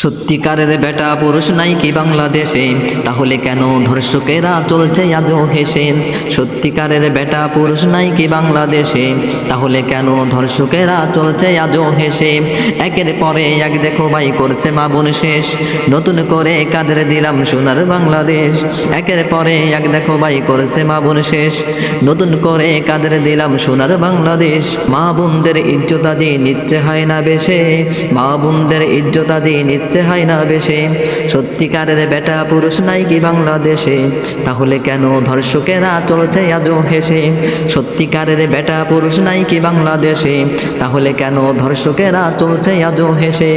সত্যিকারের বেটা পুরুষ নাই কি বাংলাদেশে? তাহলে কেন ধর্ষকেরা চলছে আজও হেসে? সত্যিকারের বেটা পুরুষ নাই কি বাংলাদেশে? তাহলে কেন ধর্ষকেরা চলছে আজও হেসে? একের পরে এক দেখো ভাই করছে মা বোন শেষ। নতুন করে কাদের দিলাম সোনার বাংলাদেশ? একের পরে এক দেখো ভাই করছে মা বোন শেষ। নতুন করে কাদের দিলাম সোনার বাংলাদেশ? মা বোনদের ইজ্জত আজি নিচ্ছে হয় না বেশে। মা বোনদের ইজ্জত আজি নিচ্ছে হয় না বেশে। সত্যিকারের বেটা পুরুষ নাই কি বাংলাদেশে? তাহলে কেন ধর্ষকেরা চলছে আজও হেসে? সত্যিকারের বেটা পুরুষ নাই কি বাংলাদেশে? তাহলে কেন ধর্ষকেরা চলছে আজও হেসে?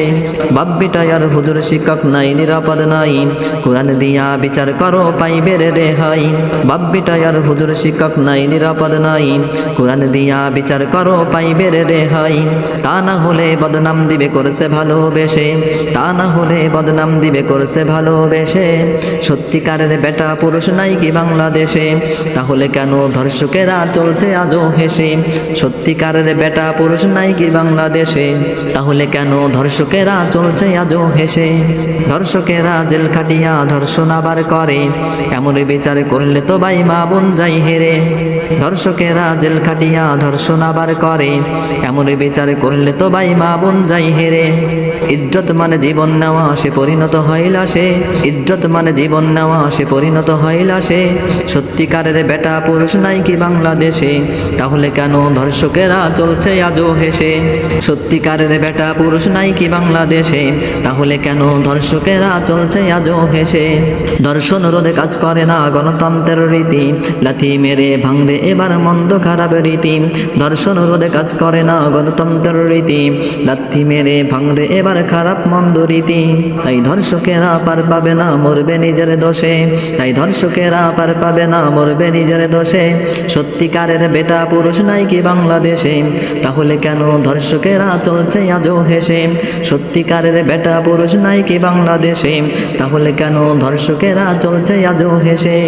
বাব্বিটা আর হুদুর শিক্ষক নাই, নিরাপদ নাই। কোরআন দিয়া বিচার করো পাইবে রে রেহাই বাব্বিটা আর হুদুর শিক্ষক নাই, নিরাপদ নাই। কোরআন দিয়া বিচার করো পাইবে রে রেহাই। তা না হলে বদনাম দিবে, করছে ভালোবেসে। তা না হলে বদনাম দিবে, করছে ভালোবেসে। সত্যিকারের বেটা পুরুষ নাই কি বাংলাদেশে? তাহলে কেন ধর্ষকেরা চলছে আজও হেসে? সত্যিকারের বেটা পুরুষ নাই কি বাংলাদেশে? তাহলে কেন ধর্ষকেরা চলছে আজও হেসে? ধর্ষকেরা জেল খাটিয়া ধর্ষণ আবার করে। এমন বিচার করলে তো ভাই মা বোন যাই হেরে। ধর্ষকেরা জেল খাটিয়া ধর্ষণ আবার করে। এমন বিচার করলে তো ভাই মা বোন যাই হেরে। ইজ্জত মানে জীবন নেওয়া, সে পরিণত হইলা সে। ইজ্জত মানে জীবন নেওয়া, সে পরিণত হইলা সে। সত্যিকারের বেটা পুরুষ নাই কি বাংলাদেশে, তাহলে কেন ধর্ষকেরা চলছে আজও হেসে? সত্যিকারের বেটা পুরুষ নাই কি বাংলাদেশে, তাহলে কেন ধর্ষকেরা চলছে আজও হেসে? দর্শন রোধে কাজ করে না গণতন্ত্রের রীতি, লাথি মেরে ভাঙবে এবার মন্দ খারাপ রীতি। দর্শন রোধে কাজ করে না গণতন্ত্রের রীতি, লাথি মেরে ভাঙরে এবার খারাপ মন্দ রীতি। তাই ধর্ষকেরা পার পাবে না, মরবে নিজের দোষে। তাই ধর্ষকেরা পার পাবে না, মরবে নিজের দোষে। সত্যিকারের বেটা পুরুষ নাই কি বাংলাদেশে? তাহলে কেন ধর্ষকেরা চলছে আজও হেসে? সত্যিকারের বেটা পুরুষ নাই কি বাংলাদেশে? তাহলে কেন ধর্ষকেরা চলছে আজও হেসে?